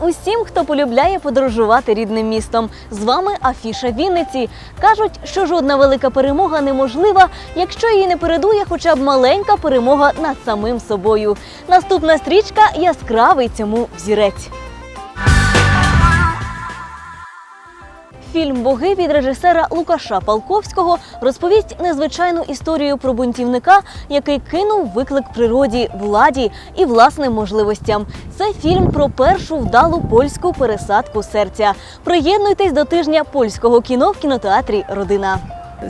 усім, хто полюбляє подорожувати рідним містом. З вами Афіша Вінниці. Кажуть, що жодна велика перемога неможлива, якщо її не передує хоча б маленька перемога над самим собою. Наступна стрічка яскравий цьому взірець. Фільм Боги від режисера Лукаша Палковського розповість незвичайну історію про бунтівника, який кинув виклик природі, владі і власним можливостям. Це фільм про першу вдалу польську пересадку серця. Приєднуйтесь до тижня польського кіно в кінотеатрі Родина.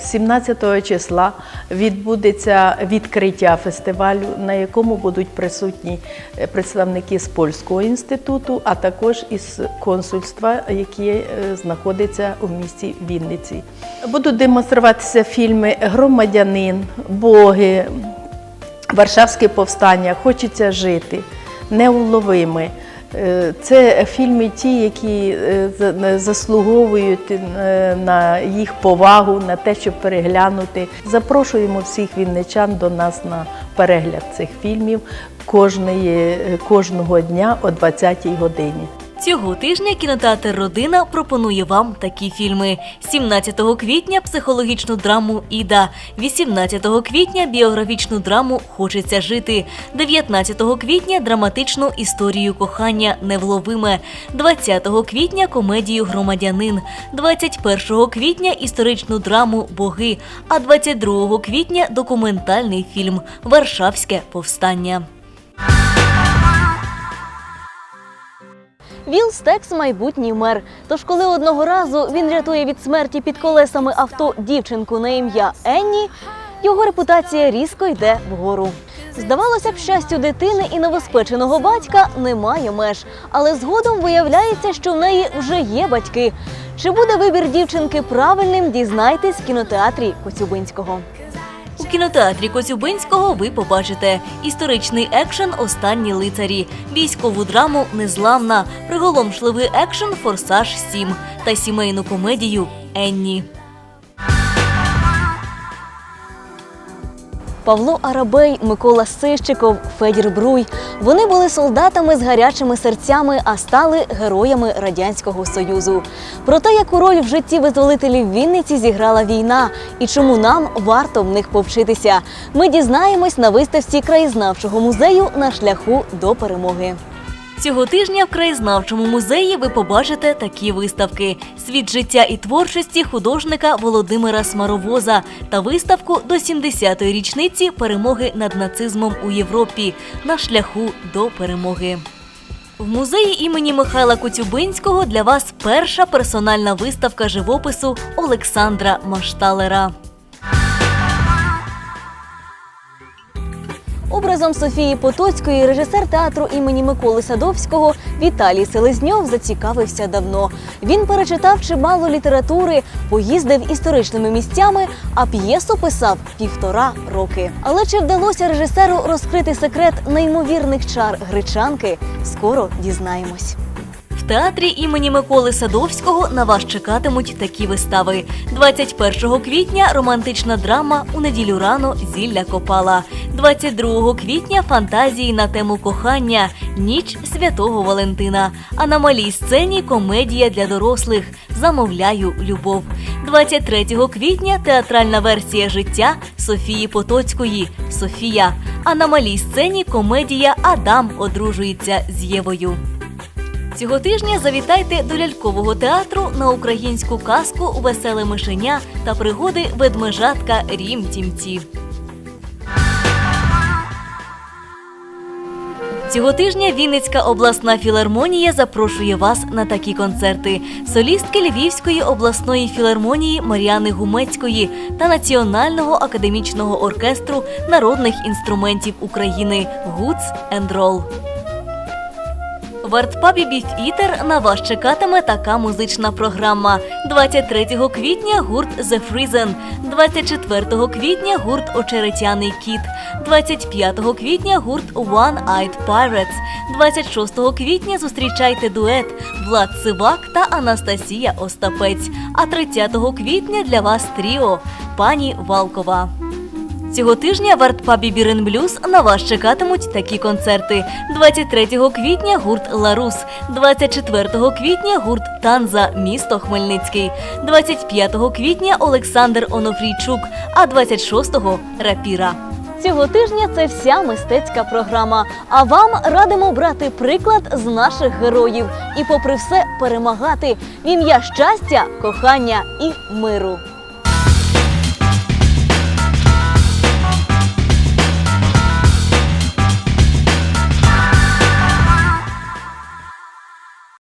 17 числа відбудеться відкриття фестивалю, на якому будуть присутні е, представники з польського інституту, а також із консульства, яке е, знаходиться у місті Вінниці. Будуть демонструватися фільми Громадянин, Боги, Варшавське повстання, Хочеться жити, Неуловими. Е, Це фільми ті, які е, за- заслуговують е, на їх повагу, на те, щоб переглянути. Запрошуємо всіх вінничан до нас на перегляд цих фільмів кожного дня о 20-й годині. Цього тижня кінотеатр Родина пропонує вам такі фільми: 17 квітня психологічну драму Іда, 18 квітня біографічну драму Хочеться жити, 19 квітня драматичну історію кохання Невловиме, 20 квітня комедію Громадянин, 21 квітня історичну драму Боги, а 22 квітня документальний фільм Варшавське повстання. Віл Стекс майбутній мер. Тож, коли одного разу він рятує від смерті під колесами авто дівчинку на ім'я Енні, його репутація різко йде вгору. Здавалося б, щастю дитини і новоспеченого батька немає меж, але згодом виявляється, що в неї вже є батьки. Чи буде вибір дівчинки правильним, дізнайтесь в кінотеатрі Коцюбинського. У кінотеатрі Коцюбинського ви побачите історичний екшен Останні лицарі, військову драму Незламна, приголомшливий екшен Форсаж 7 та сімейну комедію Енні. Павло Арабей, Микола Сищиков, Федір Бруй. Вони були солдатами з гарячими серцями, а стали героями Радянського Союзу. Про те, яку роль в житті визволителів Вінниці зіграла війна і чому нам варто в них повчитися, ми дізнаємось на виставці краєзнавчого музею на шляху до перемоги. Цього тижня в краєзнавчому музеї ви побачите такі виставки: світ життя і творчості художника Володимира Смаровоза та виставку до 70-ї річниці перемоги над нацизмом у Європі на шляху до перемоги. В музеї імені Михайла Коцюбинського для вас перша персональна виставка живопису Олександра Машталера. Образом Софії Потоцької режисер театру імені Миколи Садовського Віталій Селезньов зацікавився давно. Він перечитав чимало літератури, поїздив історичними місцями, а п'єсу писав півтора роки. Але чи вдалося режисеру розкрити секрет неймовірних чар гречанки? Скоро дізнаємось. Театрі імені Миколи Садовського на вас чекатимуть такі вистави. 21 квітня романтична драма у неділю рано зілля копала. 22 квітня фантазії на тему кохання Ніч святого Валентина. А на малій сцені комедія для дорослих Замовляю любов. 23 квітня театральна версія життя Софії Потоцької Софія. А на малій сцені комедія Адам одружується з Євою. Цього тижня завітайте до лялькового театру на українську казку Веселе мишеня та пригоди ведмежатка Рім Тімці. Цього тижня Вінницька обласна філармонія запрошує вас на такі концерти: солістки Львівської обласної філармонії Мар'яни Гумецької та Національного академічного оркестру народних інструментів України Гуц енд Рол. В артпабі Біф Ітер на вас чекатиме така музична програма. 23 квітня гурт The Frizen, 24 квітня гурт Очеретяний кіт, 25 квітня гурт One Eyed Pirates, 26 квітня зустрічайте дует Влад Сивак та Анастасія Остапець. А 30 квітня для вас тріо пані Валкова. Цього тижня в артпабі Бірен Блюз на вас чекатимуть такі концерти: 23 квітня гурт Ларус, 24 квітня гурт Танза, місто Хмельницький, 25 квітня Олександр Онофрійчук, а 26-го Рапіра. Цього тижня це вся мистецька програма. А вам радимо брати приклад з наших героїв і, попри все, перемагати в ім'я щастя, кохання і миру.